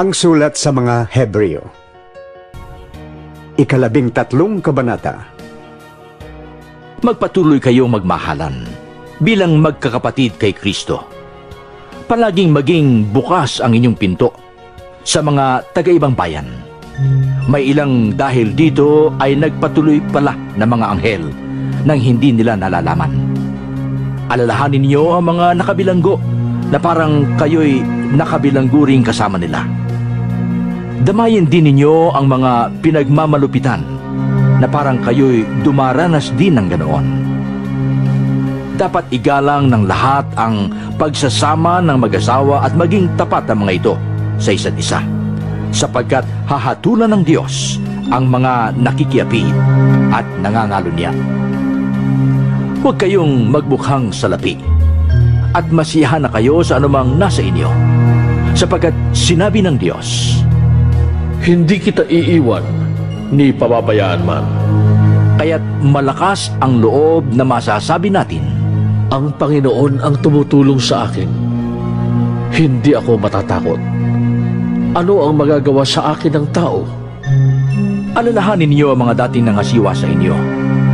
Ang sulat sa mga Hebreo. Ikalabing tatlong kabanata. Magpatuloy kayong magmahalan bilang magkakapatid kay Kristo. Palaging maging bukas ang inyong pinto sa mga taga-ibang bayan. May ilang dahil dito ay nagpatuloy pala ng mga anghel nang hindi nila nalalaman. Alalahanin niyo ang mga nakabilanggo na parang kayo'y nakabilanggo ring kasama nila. Damayin din ninyo ang mga pinagmamalupitan na parang kayo'y dumaranas din ng ganoon. Dapat igalang ng lahat ang pagsasama ng mag-asawa at maging tapat ang mga ito sa isa't isa sapagkat hahatulan ng Diyos ang mga nakikiapi at nangangalunya. Huwag kayong magbukhang salapi at masiyahan na kayo sa anumang nasa inyo sapagkat sinabi ng Diyos, Hindi kita iiwan, ni pababayaan man. kaya't malakas ang loob na masasabi natin, Ang Panginoon ang tumutulong sa akin. Hindi ako matatakot. Ano ang magagawa sa akin ng tao? alalahanin niyo ang mga dating nangasiwa sa inyo,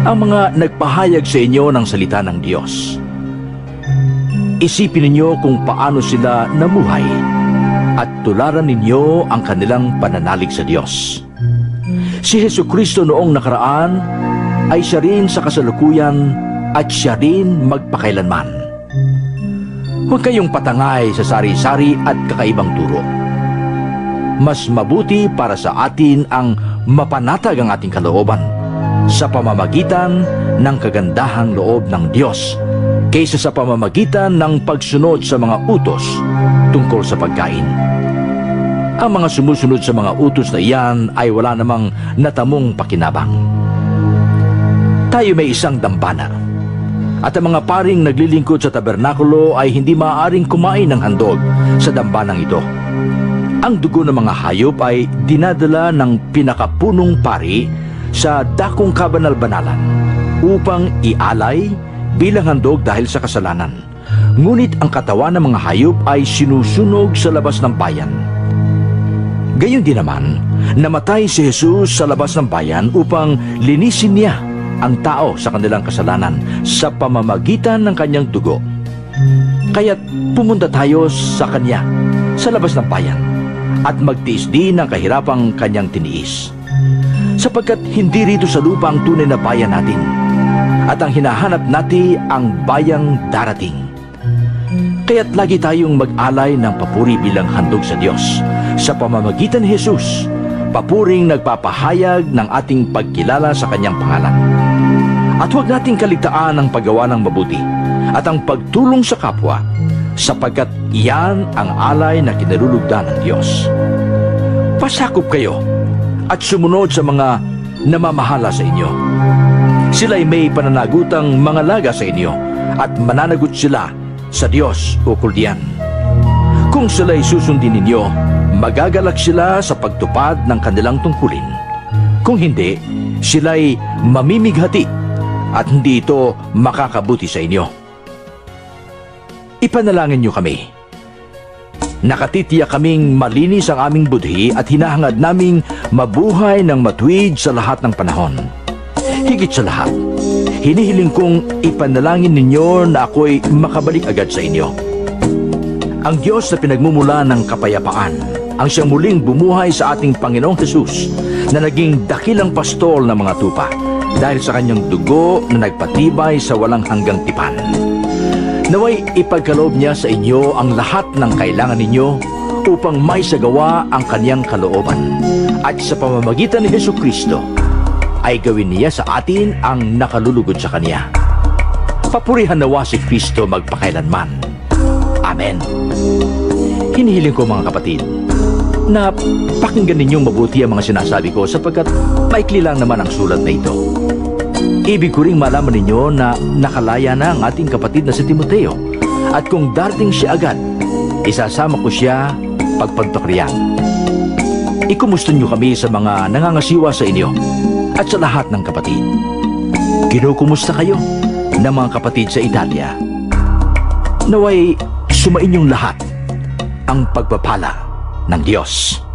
ang mga nagpahayag sa inyo ng salita ng Diyos. Isipin ninyo kung paano sila namuhay at tularan ninyo ang kanilang pananalig sa Diyos. Si Heso Kristo noong nakaraan ay siya rin sa kasalukuyan at siya rin magpakailanman. Huwag kayong patangay sa sari-sari at kakaibang turo. Mas mabuti para sa atin ang mapanatag ang ating kalooban sa pamamagitan ng kagandahang loob ng Diyos kaysa sa pamamagitan ng pagsunod sa mga utos tungkol sa pagkain. Ang mga sumusunod sa mga utos na iyan ay wala namang natamong pakinabang. Tayo may isang dambana at ang mga paring naglilingkod sa tabernakulo ay hindi maaaring kumain ng handog sa dambanang ito. Ang dugo ng mga hayop ay dinadala ng pinakapunong pari sa dakong kabanal-banalan upang ialay bilang handog dahil sa kasalanan. Ngunit ang katawan ng mga hayop ay sinusunog sa labas ng bayan. Gayon din naman, namatay si Jesus sa labas ng bayan upang linisin niya ang tao sa kanilang kasalanan sa pamamagitan ng kanyang dugo. Kaya't pumunta tayo sa kanya sa labas ng bayan at magtiis din ng kahirapang kanyang tiniis. Sapagkat hindi rito sa lupa ang tunay na bayan natin at ang hinahanap natin ang bayang darating. Kaya't lagi tayong mag-alay ng papuri bilang handog sa Diyos sa pamamagitan ni Jesus, papuring nagpapahayag ng ating pagkilala sa kanyang pangalan. At huwag nating kaligtaan ang paggawa ng mabuti at ang pagtulong sa kapwa sapagkat iyan ang alay na kinalulugdan ng Diyos. Pasakop kayo at sumunod sa mga namamahala sa inyo. Sila'y may pananagutang mga laga sa inyo at mananagot sila sa Diyos o kuldiyan. Kung sila'y susundin ninyo, magagalak sila sa pagtupad ng kanilang tungkulin. Kung hindi, sila'y mamimighati at hindi ito makakabuti sa inyo. Ipanalangin niyo kami. Nakatitiyak kaming malinis ang aming budhi at hinahangad naming mabuhay ng matuwid sa lahat ng panahon. Higit sa lahat, hinihiling kong ipanalangin ninyo na ako'y makabalik agad sa inyo. Ang Diyos na pinagmumula ng kapayapaan, ang siyang muling bumuhay sa ating Panginoong Jesus na naging dakilang pastol ng mga tupa dahil sa kanyang dugo na nagpatibay sa walang hanggang tipan. Naway ipagkaloob niya sa inyo ang lahat ng kailangan ninyo upang may sagawa ang kanyang kalooban. At sa pamamagitan ni Yesu Kristo, ay gawin niya sa atin ang nakalulugod sa kanya. Papurihan nawa si Kristo magpakailanman. Amen. Hinihiling ko mga kapatid, na pakinggan ninyong mabuti ang mga sinasabi ko sapagkat maikli lang naman ang sulat na ito. Ibig ko ring malaman ninyo na nakalaya na ang ating kapatid na si Timoteo at kung darating siya agad, isasama ko siya pagpagpakriyan. Ikumusta niyo kami sa mga nangangasiwa sa inyo at sa lahat ng kapatid. Kinukumusta kayo ng mga kapatid sa Italia. Naway sumainyong lahat ang pagpapala ng Diyos.